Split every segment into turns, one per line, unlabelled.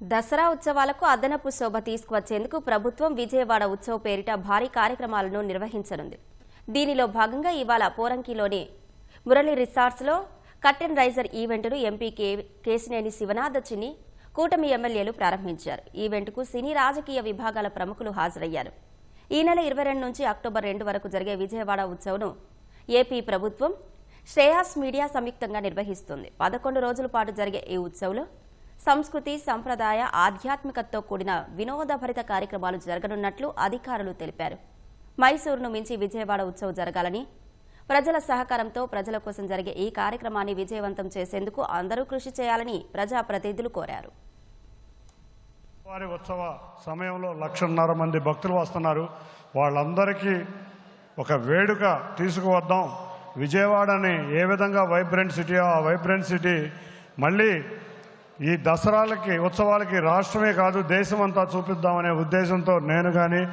దసరా ఉత్సవాలకు అదనపు శోభ తీసుకువచ్చేందుకు ప్రభుత్వం విజయవాడ ఉత్సవ పేరిట భారీ కార్యక్రమాలను నిర్వహించనుంది. దీనిలో భాగంగా ఇవాళ పోరంకిలోని మురళి రిసార్ట్స్లో కట్టెన్ రైజర్ ఈవెంట్ను ఎంపీ కే కేసినేని శివనాథ చిని కూటమి ఎమ్మెల్యేలు ప్రారంభించారు. ఈవెంట్కు సినీ రాజకీయ విభాగాల ప్రముఖులు హాజరయ్యారు. ఈ నెల ఇరవై రెండు నుంచి అక్టోబర్ రెండు వరకు జరిగే విజయవాడ ఉత్సవ్ను ఏపీ ప్రభుత్వం శ్రేయాస్ మీడియా సంయుక్తంగా నిర్వహిస్తుంది. పదకొండు రోజుల పాటు జరిగే ఈ ఉత్సవంలో సంస్కృతి సంప్రదాయ ఆధ్యాత్మికతతో కూడిన వినోదభరిత కార్యక్రమాలు జరగనున్నట్లు అధికారులు తెలిపారు. మైసూరును మించి విజయవాడ ఉత్సవం జరగాలని ప్రజల సహకారంతో ప్రజల కోసం జరిగే ఈ కార్యక్రమాన్ని విజయవంతం చేసేందుకు అందరూ కృషి చేయాలని ప్రజాప్రతినిధులు కోరారు.
వారి ఉత్సవ సమయంలో లక్షన్నర మంది భక్తులు వస్తున్నారు. వాళ్ళందరికీ ఒక వేడుక తీసుకువద్దాం. విజయవాడని ఏ విధంగా వైబ్రెంట్ సిటీ ఆ వైబ్రెంట్ సిటీ మళ్ళీ ఈ దసరాలకి ఉత్సవాలకి రాష్ట్రమే కాదు దేశం అంతా చూపిద్దామనే ఉద్దేశంతో నేను కానీ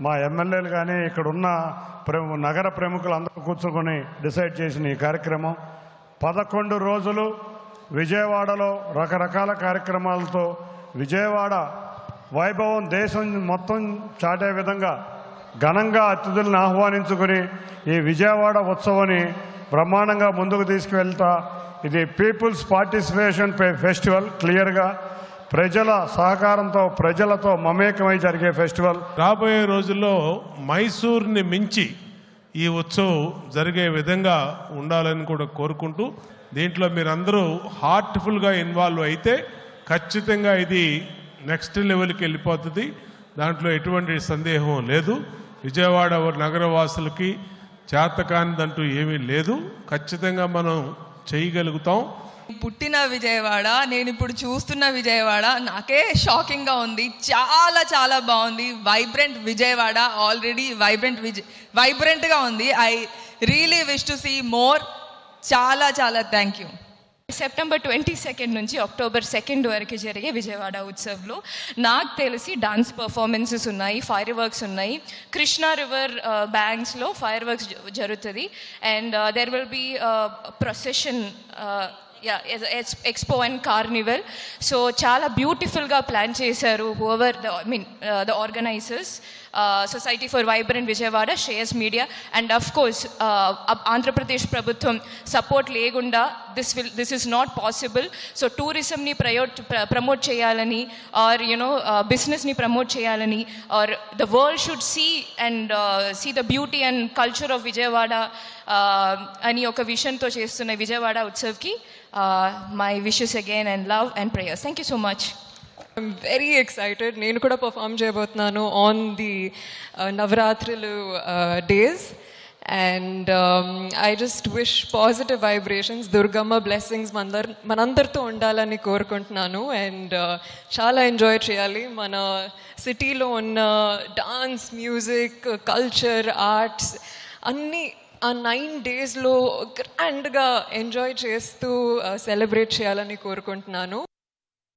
మా ఎమ్మెల్యేలు కానీ ఇక్కడ ఉన్న ప్రము నగర ప్రముఖులు అందరూ కూర్చుకొని డిసైడ్ చేసిన ఈ కార్యక్రమం. పదకొండు రోజులు విజయవాడలో రకరకాల కార్యక్రమాలతో విజయవాడ వైభవం దేశం మొత్తం చాటే విధంగా ఘనంగా అతిథులను ఆహ్వానించుకుని ఈ విజయవాడ ఉత్సవాన్ని బ్రహ్మాండంగా ముందుకు తీసుకువెళ్తా. ఇది పీపుల్స్ పార్టిసిపేషన్ ఫెస్టివల్ క్లియర్గా. ప్రజల సహకారంతో ప్రజలతో మమేకమై జరిగే ఫెస్టివల్.
రాబోయే రోజుల్లో మైసూర్ని మించి ఈ ఉత్సవం జరిగే విధంగా ఉండాలని కూడా కోరుకుంటూ దీంట్లో మీరందరూ హార్ట్ఫుల్గా ఇన్వాల్వ్ అయితే ఖచ్చితంగా ఇది నెక్స్ట్ లెవెల్కి వెళ్ళిపోతుంది. దాంట్లో ఎటువంటి సందేహం లేదు. విజయవాడ నగరవాసులకి చేతకానిదంటూ ఏమీ లేదు. ఖచ్చితంగా మనం చేయగలుగుతాం.
పుట్టిన విజయవాడ నేను ఇప్పుడు చూస్తున్న విజయవాడ నాకే షాకింగ్గా ఉంది. చాలా చాలా బాగుంది. Vibrant Vijayawada already vibrant Vijay వైబ్రెంట్గా ఉంది. I really wish to see more. చాలా చాలా thank you.
September twenty second నుంచి అక్టోబర్ సెకండ్ వరకు జరిగే విజయవాడ ఉత్సవ్లో నాకు తెలిసి డాన్స్ పర్ఫార్మెన్సెస్ ఉన్నాయి ఫైర్ వర్క్స్ ఉన్నాయి కృష్ణా రివర్ బ్యాంక్స్లో ఫైర్ వర్క్స్ జరుగుతుంది. And there will be procession yeah expo and carnival so చాలా బ్యూటిఫుల్గా ప్లాన్ చేశారు over the I mean the organisers society for vibrant Vijayawada Shreyas media and of course Andhra Pradesh ప్రభుత్వం support లేకుండా this will this is not possible so టూరిజంని ప్రయో promote చేయాలని or you know బిజినెస్ని promote చేయాలని or the world should see and see the beauty and culture of Vijayawada uh, అని ఒక విషయంతో చేస్తున్న Vijayawada ఉత్సవ్కి my wishes again and love and prayers thank you so much
I'm very excited నేను కూడా perform చేయబోతున్నాను on the నవరాత్రులు days and I just wish positive vibrations Durgamma blessings మనందర్ మనందరితో ఉండాలని కోరుకుంటున్నాను. అండ్ uh, చాలా ఎంజాయ్ చేయాలి. మన సిటీలో ఉన్న డాన్స్ మ్యూజిక్ కల్చర్ ఆర్ట్స్ అన్నీ ఆ నైన్ డేస్లో గ్రాండ్గా ఎంజాయ్ చేస్తూ uh, సెలబ్రేట్ చేయాలని కోరుకుంటున్నాను.